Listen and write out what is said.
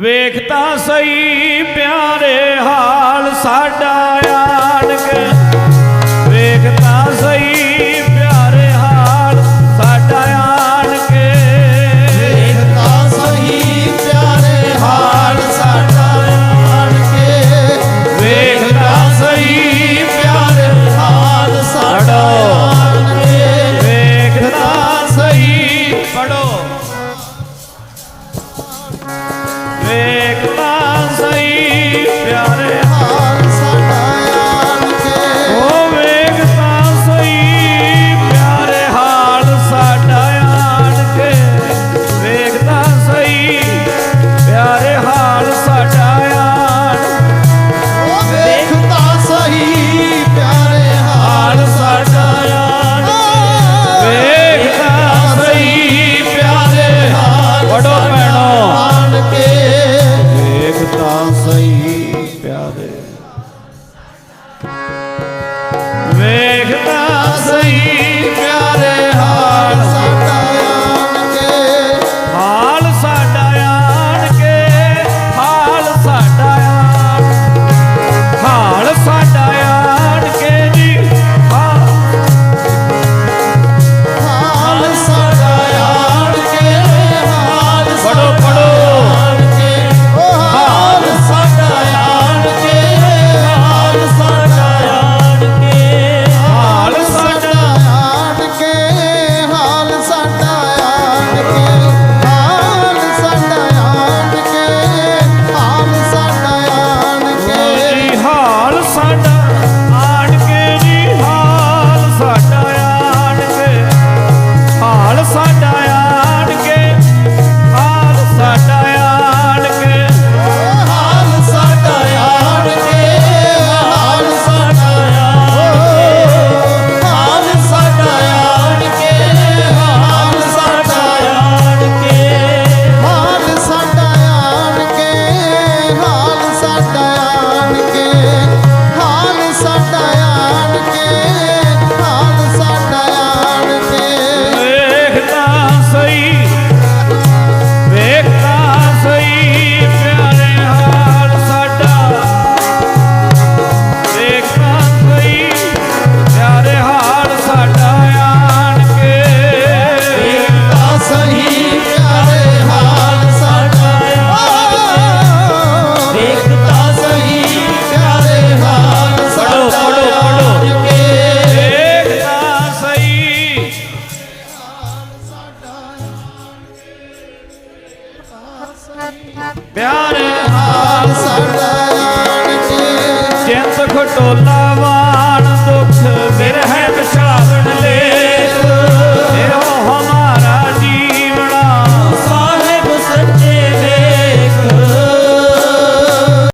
ਵੇਖਤਾ ਸਹੀ ਪਿਆਰੇ ਹਾਲ ਸਾਡਾ ਆਣ ਕੇ। ਹੀ ਪਿਆਰੇ। ਵੇ ਪਿਆਰੇ ਹਾਲ ਸਾਡਾ ਜਿੰਦ ਖਟੋਲਾ